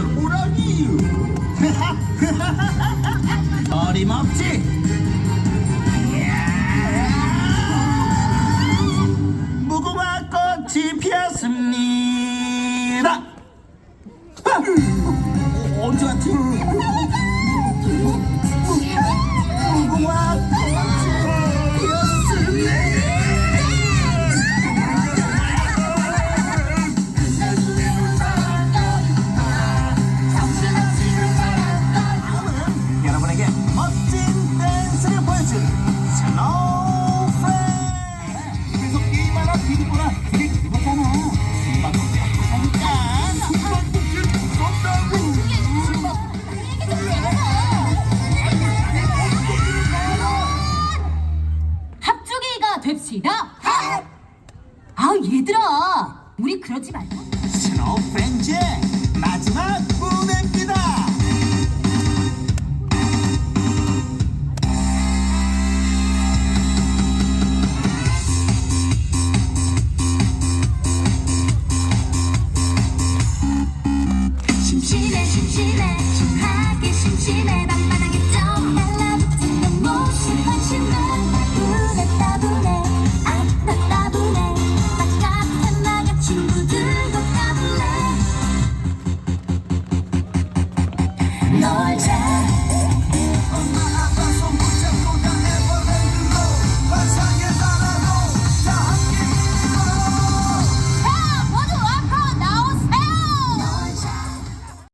오라기 어림없지 무궁화 꽃이 피었습니다 아! 어, 언제 왔지? 뵙시다. 아 얘들아, 우리 그러지 말고. 스노우 펜즈 마지막 무대입니다. 심심해 심심해 심하게 심심해 밤마다 No